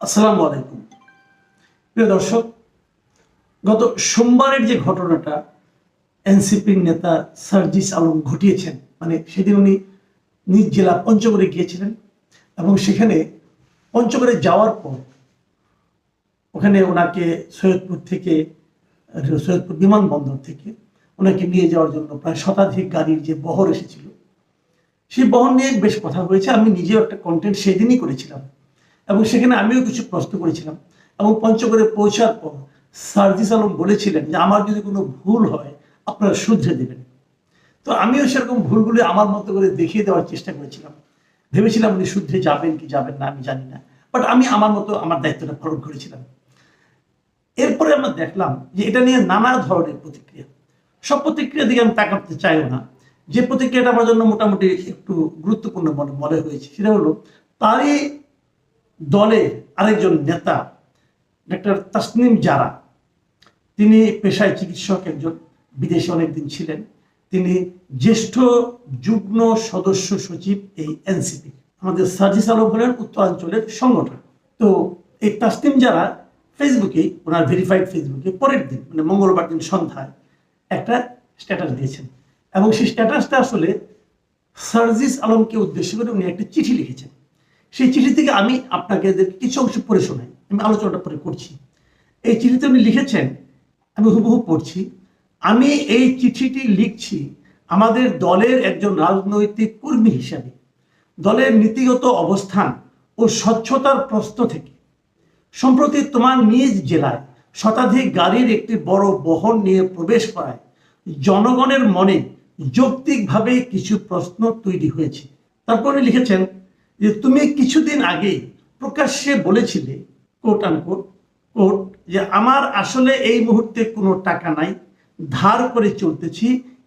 আসসালামু আলাইকুম। প্রিয় দর্শক, গত সোমবারের যে ঘটনাটা এনসিপির নেতা সার্জিস আলম ঘটিয়েছেন মানে সেদিন উনি নিজ জেলা পঞ্চগড়ে গিয়েছিলেন এবং সেখানে পঞ্চগড়ে যাওয়ার পর ওখানে ওনাকে সৈয়দপুর থেকে, সৈয়দপুর বিমানবন্দর থেকে ওনাকে নিয়ে যাওয়ার জন্য প্রায় শতাধিক গাড়ির যে বহর এসেছিল, সেই বহর নিয়ে বেশ কথা হয়েছে। আমি নিজেও একটা কন্টেন্ট সেদিনই করেছিলাম। এবং সেখানে আমিও কিছু প্রশ্ন করেছিলাম এবং পঞ্চগড়ে পৌঁছার পর সার্জিস আলম বলেছিলেন যে আমার যদি কোনো ভুল হয়, আপনারা শুধরে দেবেন। তো আমিও সেরকম ভুলগুলি আমার মতো করে দেখিয়ে দেওয়ার চেষ্টা করেছিলাম। ভেবেছিলাম উনি শুদ্ধে যাবেন কি যাবেন না, আমি জানি না। বাট আমি আমার মতো আমার দায়িত্বটা পালন করেছিলাম। এরপরে আমরা দেখলাম যে এটা নিয়ে নানা ধরনের প্রতিক্রিয়া। সব প্রতিক্রিয়া দিকে আমি তাকাতে চাইও না। যে প্রতিক্রিয়াটা আমার জন্য মোটামুটি একটু গুরুত্বপূর্ণ মনে হয়েছে, সেটা হলো, তারই দলে আরেকজন নেতা, ডাক্তার তাসনিম জারা। তিনি পেশায় চিকিৎসক একজন, বিদেশে অনেকদিন ছিলেন। তিনি জ্যেষ্ঠ যুগ্ম সদস্য সচিব এই এনসিপি, আমাদের সার্জিস আলম হলেন উত্তরাঞ্চলের সংগঠন তো এই তাসনিম যারা ফেসবুকে ওনার ভেরিফাইড ফেসবুকে পরের দিন মানে মঙ্গলবার দিন সন্ধ্যায় একটা স্ট্যাটাস দিয়েছেন। এবং সেই স্ট্যাটাসটা আসলে সার্জিস আলমকে উদ্দেশ্য করে উনি একটা চিঠি লিখেছেন। সেই চিঠি থেকে আমি আপনাকে কিছু অংশ পড়ে শোনাই। আমি আলোচনাটা পরে করছি। এই চিঠিতে উনি লিখেছেন, আমি হুবহু পড়ছি, আমি এই চিঠিটি লিখছি আমাদের দলের একজন রাজনৈতিক কর্মী হিসাবে। দলের নীতিগত অবস্থান ও স্বচ্ছতার প্রশ্ন থেকে। সম্প্রতি তোমার নিজ জেলায় শতাধিক গাড়ির একটি বড় বহন নিয়ে প্রবেশ করায় জনগণের মনে যৌক্তিকভাবে কিছু প্রশ্ন তৈরি হয়েছে। তারপরে লিখেছেন যে তুমি কিছুদিন আগেই প্রকাশ্যে বলেছিলে কোট আনকোট কোট যে আমার আসলে এই মুহূর্তে কোনো টাকা নাই, ধার করে চলতেছি,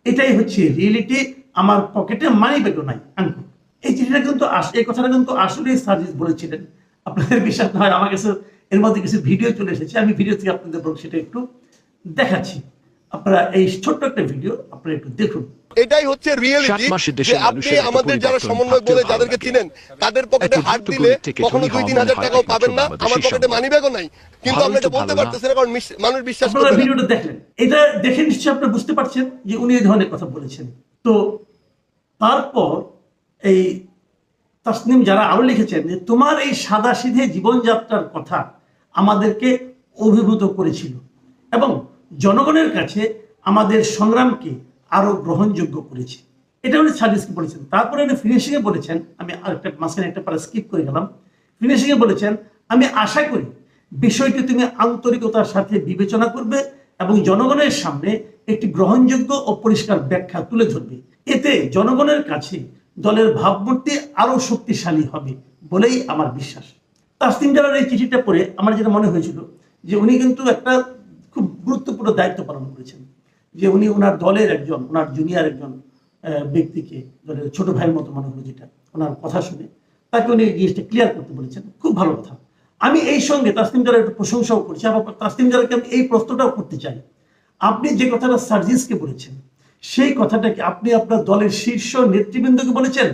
এটাই হচ্ছে রিয়েলিটি আমার পকেটে মানি ব্যাগও নাই আনকোট এই চিঠিটা কিন্তু এই কথাটা কিন্তু আসলেই সার্জিস বলেছিলেন। আপনাদের বিশ্বাস না হয় আমার কাছে এর মধ্যে কিছু ভিডিও চলে এসেছে, আমি ভিডিও থেকে আপনাদের সেটা একটু দেখাচ্ছি। আপনারা এই ছোট্ট একটা ভিডিও আপনারা একটু দেখুন। এটাই হচ্ছে রিয়েলিটি যে আপনি আমাদের যারা সমন্বয় বলে যাদেরকে চিনেন তাদের পকেটে হাত দিলে কখনো দুই তিন হাজার টাকাও পাবেন না আমার পকেটে মানি ব্যাগও নাই। কিন্তু আমরা এটা তো বলতে পারতেছি না। কারণ মানুষ বিশ্বাস আপনারা ভিডিওটা দেখলেন এটা দেখে নিশ্চয়ই আপনারা বুঝতে পারছেন যে উনি এই ধরনের কথা বলেছেন। তো তারপর এই তাসনিম যারা আরও লিখেছেন যে তোমার এই সাদা সিধে জীবনযাত্রার কথা আমাদেরকে অভিভূত করেছিল এবং জনগণের কাছে আমাদের সংগ্রামকে আরও গ্রহণযোগ্য করেছে। এটা উনি সার্ভিসকে বলেছেন? তারপরে উনি ফিনিশিংয়ে বলেছেন, আমি আরেকটা মাঝখানে একটা পারা স্কিপ করে গেলাম। ফিনিশিংয়ে বলেছেন, আমি আশা করি বিষয়টি তুমি আন্তরিকতার সাথে বিবেচনা করবে এবং জনগণের সামনে একটি গ্রহণযোগ্য ও পরিষ্কার ব্যাখ্যা তুলে ধরবে। এতে জনগণের কাছে দলের ভাবমূর্তি আরও শক্তিশালী হবে বলেই আমার বিশ্বাস। তাসলিম জালার এই চিঠিটা পড়ে আমার যেটা মনে হয়েছিল যে উনি কিন্তু একটা খুব গুরুত্বপূর্ণ দায়িত্ব পালন করেছেন। যে উনি ওনার দলের একজন ওনার জুনিয়র একজন ব্যক্তিকে, দলের ছোট ভাইয়ের মতো মনে হলো যেটা, ওনার কথা শুনে। তাকে উনি জিনিসটা ক্লিয়ার করতে বলেছেন। খুব ভালো কথা। আমি এই সঙ্গে তাসলিম জালার একটু প্রশংসাও করছি। আবার তাসলিম জালাকে আমি এই প্রশ্নটাও করতে চাই। আপনি যে কথাটা সার্জিসকে বলেছেন, সেই কথাটাকে আপনি আপনার দলের শীর্ষ নেতৃবৃন্দকে বলেছেন?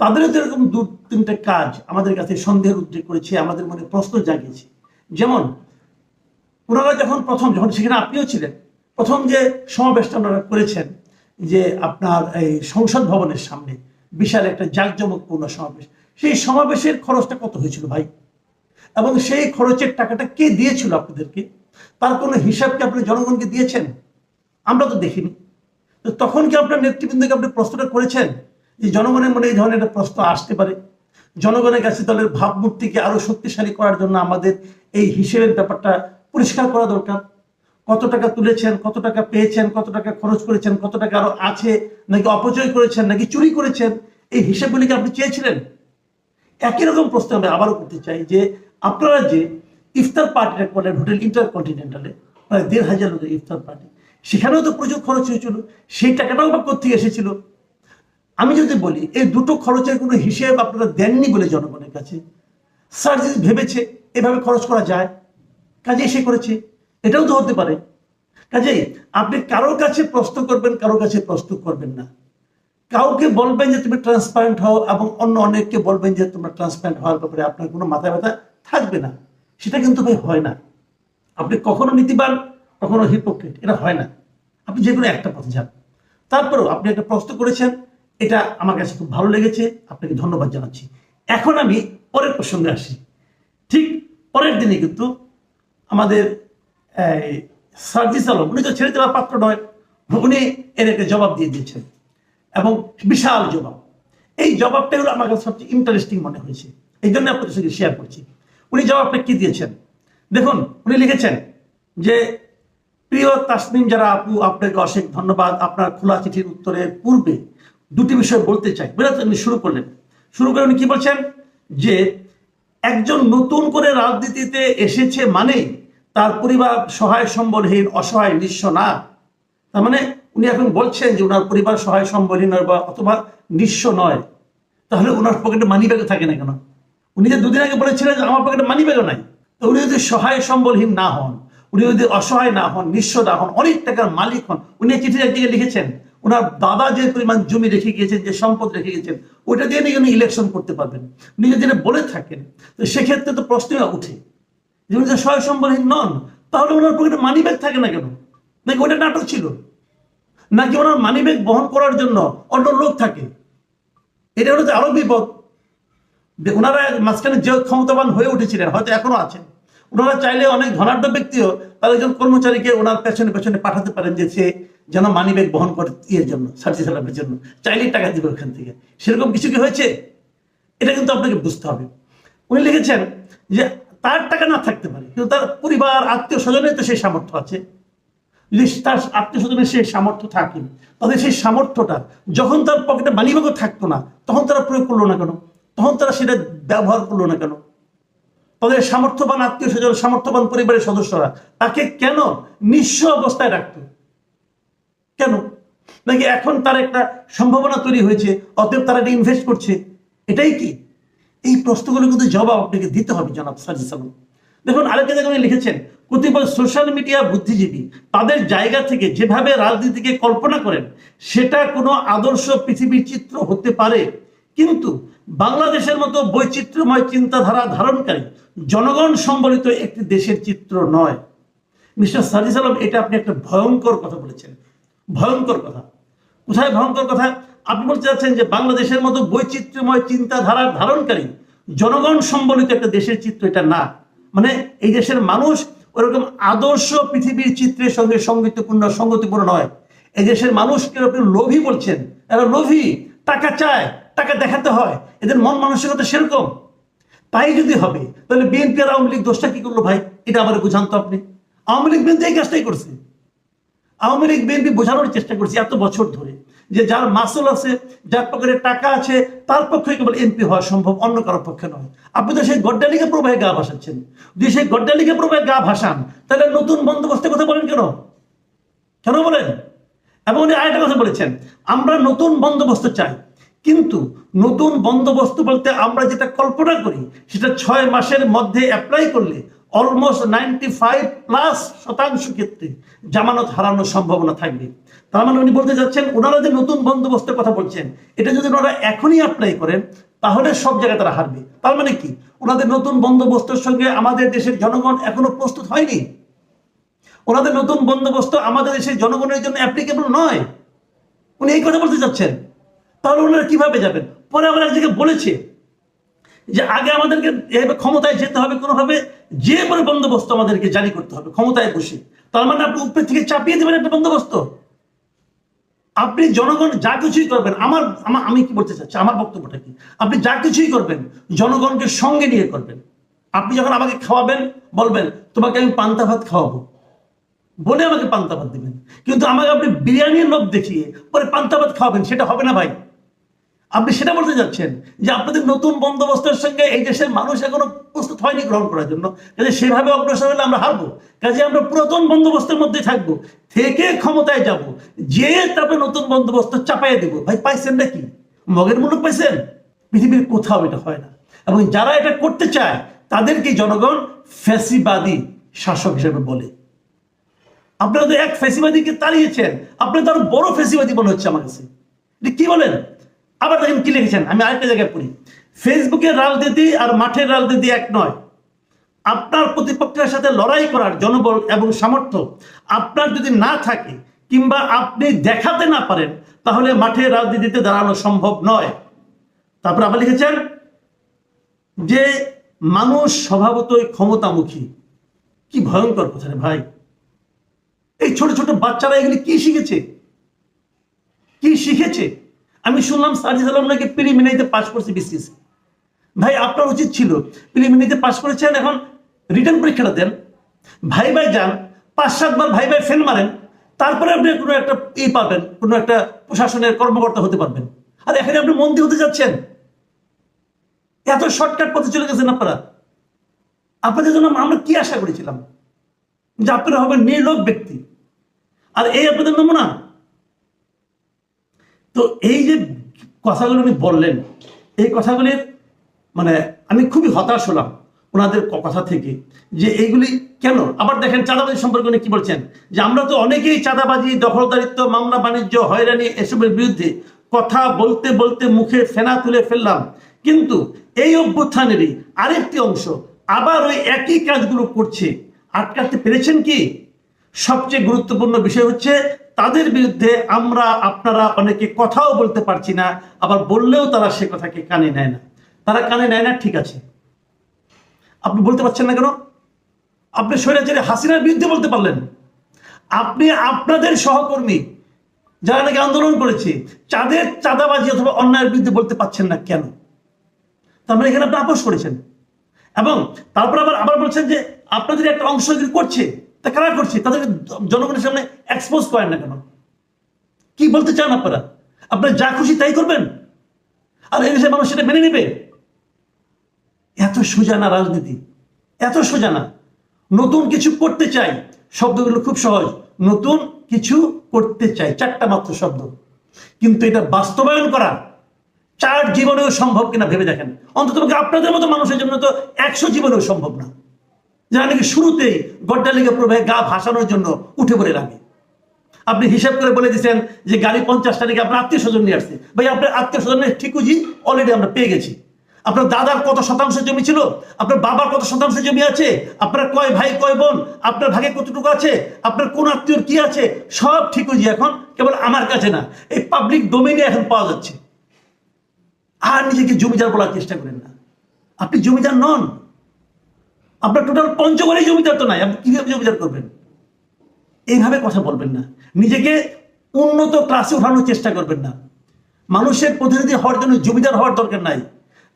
তাদেরও তো এরকম দু, তিনটে কাজ আমাদের কাছে সন্দেহের উদ্রেক করেছে, আমাদের মনে প্রশ্ন জাগিয়েছে। যেমন, ওনারা যখন প্রথম, যখন সেখানে আপনিও ছিলেন প্রথম যে সমাবেশটা ওনারা করেছেন, যে আপনার এই সংসদ ভবনের সামনে বিশাল একটা জাঁকজমকপূর্ণ সমাবেশ, সেই সমাবেশের খরচটা কত হয়েছিল ভাই? এবং সেই খরচের টাকাটা কে দিয়েছিল আপনাদেরকে? তার কোনো হিসাব কি আপনি জনগণকে দিয়েছেন? আমরা তো দেখিনি। তো তখন কি আপনার নেতৃবৃন্দকে আপনি প্রশ্নটা করেছেন, যে জনগণের মনে এই ধরনের একটা প্রশ্ন আসতে পারে? জনগণের কাছে দলের ভাবমূর্তিকে আরও শক্তিশালী করার জন্য আমাদের এই হিসেবের ব্যাপারটা পরিষ্কার করা দরকার। কত টাকা তুলেছেন, কত টাকা পেয়েছেন, কত টাকা খরচ করেছেন, কত টাকা আরও আছে, নাকি অপচয় করেছেন, নাকি চুরি করেছেন, এই হিসেবগুলিকে আপনি চেয়েছিলেন? একই রকম প্রশ্ন আমি আবারও করতে চাই যে আপনারা যে ইফতার পার্টিটা করলেন, হোটেল ইন্টারকন্টিনেন্টালে, প্রায় দেড় হাজার লোকের ইফতার পার্টি, সেখানেও তো প্রচুর খরচ হয়েছিল, সেই টাকাটাও বা কোথেকে এসেছিল? আমি যদি বলি, এই দুটো খরচের কোনো হিসেব আপনারা দেননি বলে জনগণের কাছে। সার্জিস ভেবেছে এভাবে খরচ করা যায় কাজে এসে করেছে। এটাও তো হতে পারে। কাজেই আপনি কারোর কাছে প্রশ্ন করবেন, কারোর কাছে প্রশ্ন করবেন না। কাউকে বলবেন যে তুমি ট্রান্সপারেন্ট হও এবং অন্য অনেককে বলবেন যে তোমরা ট্রান্সপারেন্ট হওয়ার ব্যাপারে আপনার কোনো মাথা ব্যথা থাকবে না। সেটা কিন্তু ভাই হয় না। আপনি কখনো নীতিবান, কখনো হিপোক্রেট এটা হয় না। আপনি যে কোনো একটা পথে যান। তারপরেও আপনি একটা প্রশ্ন করেছেন, এটা আমার কাছে খুব ভালো লেগেছে, আপনাকে ধন্যবাদ জানাচ্ছি। এখন আমি পরের প্রসঙ্গে আসি। ঠিক পরের দিনে কিন্তু আমাদের সার্জিস আলম উনি তো ছেড়ে দেওয়ার পাত্র নয়, উনি এর একটা জবাব দিয়ে দিয়েছেন এবং বিশাল জবাব। এই জবাবটা হলো আমার কাছে সবচেয়ে ইন্টারেস্টিং মনে হয়েছে। এই জন্য আপনাদের সঙ্গে শেয়ার করছি। উনি জবাবটা কি দিয়েছেন? দেখুন, উনি লিখেছেন যে, প্রিয় তাসনিম যারা আপু, আপনাকে অশেষ ধন্যবাদ। আপনার খোলা চিঠির উত্তরের পূর্বে দুটি বিষয় বলতে চাই। বেরোতে উনি শুরু করলেন। শুরু করে উনি কি বলছেন? যে, একজন নতুন করে রাজনীতিতে এসেছে মানে তার পরিবার সহায় সম্বলহীন, অসহায়, নিঃস্ব না। তার মানে উনি এখন বলছেন যে ওনার পরিবার সহায় সম্বলহীন বা অথবা নিঃস্ব নয়। তাহলে ওনার পকেটে মানি ব্যাগও থাকে না কেন? উনি যে দুদিন আগে বলেছিলেন যে আমার পকেটে মানি ব্যাগও নাই। তো উনি যদি সহায় সম্বলহীন না হন, উনি যদি অসহায় না হন, নিঃস্ব না হন, অনেক টাকার মালিক হন, উনি চিঠি একদিকে লিখেছেন, ওনার দাদা যে পরিমাণ জমি রেখে গিয়েছেন, যে সম্পদ রেখে গিয়েছেন, ওইটা দিয়ে নিয়ে উনি ইলেকশন করতে পারবেন। উনি যদি বলে থাকেন, তো সেক্ষেত্রে তো প্রশ্নই উঠে। যে উনি যে সহায় সম্বলহীন নন, তাহলে ওনার পকেটে মানি ব্যাগ থাকে না কেন? নাকি ওটা নাটক ছিল? নাকি ওনার মানি ব্যাগ বহন করার জন্য অন্য লোক থাকে? এটা হলো আরও বিপদ। ওনারা মাঝখানে যে ক্ষমতাবান হয়ে উঠেছিলেন, হয়তো এখনও আছেন। ওনারা চাইলে অনেক ধনাঢ্য ব্যক্তিও তার একজন কর্মচারীকে ওনার পেছনে পেছনে পাঠাতে পারেন যে সে যেন মানি ব্যাগ বহন করে ইয়ের জন্য সার্জি সালামের জন্য। চাইলেই টাকা দিবে ওখান থেকে। সেরকম কিছু কি হয়েছে? এটা কিন্তু আপনাকে বুঝতে হবে। উনি লিখেছেন যে তার টাকা না থাকতে পারে, কিন্তু তার পরিবার, আত্মীয় স্বজনের তো সেই সামর্থ্য আছে। যদি তার আত্মীয় স্বজনের সেই সামর্থ্য থাকে তাদের সেই সামর্থ্যটা যখন তার পকেটে মানিব্যাগও থাকতো না, তখন তারা প্রয়োগ করল না কেন? তখন তারা সেটা ব্যবহার করল না কেন? তাদের সামর্থ্যবান আত্মীয় স্বজন, সামর্থ্যবান পরিবারের সদস্যরা তাকে কেন নিঃস্ব অবস্থায় রাখতো? কেন? নাকি এখন তার একটা সম্ভাবনা তৈরি হয়েছে, অতএব তারা এটা ইনভেস্ট করছে? এটাই কি? এই প্রশ্নগুলো কিন্তু জবাব আপনাকে দিতে হবে, জনাব সাজি সালাম দেখুন, আরেকটা উনি লিখেছেন, কতিপয় সোশ্যাল মিডিয়া বুদ্ধিজীবী তাদের জায়গা থেকে যেভাবে রাজনীতিকে কল্পনা করেন, সেটা কোনো আদর্শ পৃথিবীর চিত্র হতে পারে। কিন্তু বাংলাদেশের মতো বৈচিত্র্যময় চিন্তাধারা ধারণকারী, জনগণ সম্বলিত একটি দেশের চিত্র নয়। মিস্টার সাজিস আলম, এটা আপনি একটা ভয়ঙ্কর কথা বলেছেন। ভয়ঙ্কর কথা। কোথায় ভয়ঙ্কর কথা? আপনি বলতে চাচ্ছেন যে বাংলাদেশের মতো বৈচিত্র্যময় চিন্তাধারার ধারণকারী জনগণ সম্বলিত একটা দেশের চিত্র এটা না। মানে এই দেশের মানুষ ওরকম আদর্শ পৃথিবীর চিত্রের সঙ্গে সঙ্গীতপূর্ণ সঙ্গতিপূর্ণ নয়। এই দেশের মানুষকে আপনি লোভী বলছেন। এরা লোভী, টাকা চায়, টাকা দেখাতে হয়। এদের মন মানসিকতা সেরকম। তাই যদি হবে, তাহলে বিএনপি আর আওয়ামী লীগ দোষটা কি করল ভাই? এটা আমার বুঝান তো আপনি। আওয়ামী লীগ বিএনপি এই কাজটাই করছে। আওয়ামী লীগ বিএনপি বোঝানোর চেষ্টা করছে এত বছর ধরে। যে যার মাসুল আছে, যার পকেটে টাকা আছে, তার পক্ষে কেবল এমপি হওয়া সম্ভব, অন্য কারোর পক্ষে নয়। আপনি তো সেই গড্ডালিকে প্রবাহে গা ভাসাচ্ছেন। যদি সেই গড্ডালিকে প্রবাহে গা ভাসান, তাহলে নতুন বন্দোবস্তের কথা বলেন কেন? কেন বলেন? এবং উনি আরেকটা কথা বলেছেন, আমরা নতুন বন্দোবস্ত চাই, কিন্তু নতুন বন্দোবস্ত বলতে আমরা যেটা কল্পনা করি, সেটা ছয় মাসের মধ্যে অ্যাপ্লাই করলে অলমোস্ট নাইনটি ফাইভ প্লাস শতাংশ ক্ষেত্রে জামানত হারানোর সম্ভাবনা থাকবে। তার মানে উনি বলতে যাচ্ছেন, ওনারা যে নতুন বন্দোবস্তের কথা বলছেন, এটা যদি ওনারা এখনই অ্যাপ্লাই করেন, তাহলে সব জায়গায় তারা হারবে। তার মানে কি? ওনাদের নতুন বন্দোবস্তের সঙ্গে আমাদের দেশের জনগণ এখনও প্রস্তুত হয়নি। ওনাদের নতুন বন্দোবস্ত আমাদের দেশের জনগণের জন্য অ্যাপ্লিকেবল নয়। উনি এই কথা বলতে চাচ্ছেন তাহলে ওনারা কীভাবে যাবেন? পরে আবার এক জায়গায় বলেছে যে আগে আমাদেরকে এভাবে ক্ষমতায় যেতে হবে কোনোভাবে, যে করে বন্দোবস্ত আমাদেরকে জারি করতে হবে, ক্ষমতায় বসে। তার মানে আপনি উপরে থেকে চাপিয়ে দেবেন একটা বন্দোবস্ত। আপনি জনগণ যা কিছুই করবেন, আমার আমার, আমি কি বলতে চাচ্ছি? আমার বক্তব্যটা কি? আপনি যা কিছুই করবেন, জনগণকে সঙ্গে নিয়ে করবেন। আপনি যখন আমাকে খাওয়াবেন, বলবেন, তোমাকে আমি পান্তা ভাত খাওয়াবো। বলে আমাকে পান্তা ভাত দিবেন। কিন্তু আমাকে আপনি বিরিয়ানির লোভ দেখিয়ে পরে পান্তা ভাত খাওয়াবেন, সেটা হবে না ভাই। আপনি সেটা বলতে যাচ্ছেন যে আপনাদের নতুন বন্দোবস্তের সঙ্গে এই দেশের মানুষ এখনও প্রস্তুত হয়নি গ্রহণ করার জন্য। কাজে সেভাবে অগ্রসর হলে আমরা হারবো। কাজে আমরা পুরাতন বন্দোবস্তের মধ্যে থাকব। থেকে ক্ষমতায় যাব। যে তারপরে নতুন বন্দোবস্ত চাপাই দেবো। ভাই, পাইছেন নাকি? মগের মূল্য পাইছেন? পৃথিবীর কোথাও এটা হয় না। এবং যারা এটা করতে চায় তাদেরকে জনগণ ফ্যাসিবাদী শাসক হিসেবে বলে। আপনারা তো এক ফেসিবাদীকে তাড়িয়েছেন। আপনার তো আরও বড় ফেসিবাদী মনে হচ্ছে আমার কাছে। কি বলেন? আবার দেখেন কি লিখেছেন? আমি আরেকটা জায়গায় পড়ি। ফেসবুকের রাজনীতি আর মাঠের রাজনীতি এক নয়। আপনার প্রতিপক্ষের সাথে লড়াই করার জনবল এবং সামর্থ্য আপনার যদি না থাকে কিংবা আপনি দেখাতে না পারেন, তাহলে মাঠে রাজনীতিতে দাঁড়ানো সম্ভব নয়। তারপর আবার লিখেছেন, যে মানুষ স্বভাবতই ক্ষমতামুখী। কি ভয়ঙ্কর কথা রে ভাই। এই ছোট ছোট বাচ্চারা এগুলি কি শিখেছে? কি শিখেছে? আমি শুনলাম সার্জিস আলম নাকি প্রিলিমিনারিতে পাশ করছে বিসিএস ভাই, আপনার উচিত ছিল প্রিলিমিনারিতে পাশ করেছেন, এখন রিটার্ন পরীক্ষাটা দেন। ভাই ভাই যান, পাঁচ সাতবার ভাই ভাই ফেল মারেন, তারপরে আপনি কোনো একটা ই পাবেন, কোনো একটা প্রশাসনের কর্মকর্তা হতে পারবেন। আর এখানে আপনি মন্ত্রী হতে যাচ্ছেন। এত শর্টকাট পথে চলে গেছেন আপনারা। আপনাদের জন্য আমরা কি আশা করেছিলাম? যে আপনারা হবেন নির্লোভ ব্যক্তি। আর এই আপনাদের নমুনা তো এই যে কথাগুলো উনি বললেন, এই কথাগুলির মানে আমি খুবই হতাশ হলাম ওনাদের কথা থেকে যে এইগুলি কেন? আবার দেখেন চাঁদাবাজি সম্পর্কে উনি কি বলছেন? যে আমরা তো অনেকেই চাঁদাবাজি, দখলদারিত্ব, মামলা, বাণিজ্য, হয়রানি এসবের বিরুদ্ধে কথা বলতে বলতে মুখে ফেনা তুলে ফেললাম। কিন্তু এই অভ্যুত্থানেরই আরেকটি অংশ আবার ওই একই কাজগুলো করছে। আটকাতে পেরেছেন কি? সবচেয়ে গুরুত্বপূর্ণ বিষয় হচ্ছে তাদের বিরুদ্ধে আমরা, আপনারা অনেকে কথাও বলতে পারছি না, আবার বললেও তারা সে কথাকে কানে নেয় না। তারা কানে নেয় না, ঠিক আছে। আপনি বলতে পারছেন না কেন? আপনি স্বৈরাচারী হাসিনার বিরুদ্ধে বলতে পারলেন। আপনি আপনাদের সহকর্মী যারা নাকি আন্দোলন করেছে, চাঁদের চাঁদাবাজি অথবা অন্যায়ের বিরুদ্ধে বলতে পারছেন না কেন? তার মানে এখানে আপনি আপোষ করেছেন। এবং তারপর আবার আবার বলছেন যে আপনাদের একটা অংশ করছে তা কারা করছে, তাদেরকে জনগণের সামনে এক্সপোজ করেন না কেন? কি বলতে চান আপনারা? আপনারা যা খুশি তাই করবেন? আর এই দেশের মানুষ সেটা মেনে নেবে? এত সোজা না রাজনীতি। এত সোজা না। নতুন কিছু করতে চাই, শব্দগুলো খুব সহজ। নতুন কিছু করতে চাই, চারটা মাত্র শব্দ। কিন্তু এটা বাস্তবায়ন করা চার জীবনেও সম্ভব কিনা ভেবে দেখেন। অন্তত আপনাদের মতো মানুষের জন্য তো একশো জীবনেও সম্ভব না। যারা নাকি শুরুতেই গড্ডালিকা প্রবাহে গা ভাসানোর জন্য উঠে পড়ে লাগে। আপনি হিসাব করে বলে দিচ্ছেন যে গাড়ি পঞ্চাশটা নাকি আপনার আত্মীয় স্বজন নিয়ে আসছে। ভাই, আপনার আত্মীয় স্বজনের ঠিকুজি অলরেডি আমরা পেয়ে গেছি। আপনার দাদার কত শতাংশ জমি ছিল? আপনার বাবার কত শতাংশ জমি আছে? আপনার কয় ভাই, কয় বোন? আপনার ভাগে কতটুকু আছে? আপনার কোন আত্মীয়র কি আছে? সব ঠিকুজি এখন, কেবল আমার কাছে না, এই পাবলিক ডোমেইনে এখন পাওয়া যাচ্ছে। আর নিজেকে জমিদার বলার চেষ্টা করেন না। আপনি জমিদার নন। আপনার টোটাল পঞ্চগড়েই জমিদার তো নাই, আপনি কীভাবে জমিদার করবেন? এইভাবে কথা বলবেন না। নিজেকে উন্নত ক্লাসে ওঠানোর চেষ্টা করবেন না। মানুষের প্রতিনিধি হওয়ার জন্য জমিদার হওয়ার দরকার নাই।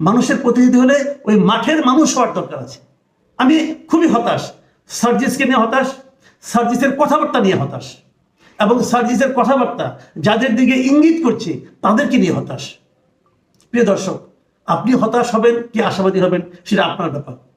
মানুষের প্রতিনিধি হলে ওই মাঠের মানুষ হওয়ার দরকার আছে। আমি খুবই হতাশ। সার্জিসকে নিয়ে হতাশ, সার্জিসের কথাবার্তা নিয়ে হতাশ। এবং সার্জিসের কথাবার্তা যাদের দিকে ইঙ্গিত করছে, তাদেরকে নিয়ে হতাশ। প্রিয় দর্শক, আপনি হতাশ হবেন কি আশাবাদী হবেন, সেটা আপনার ব্যাপার।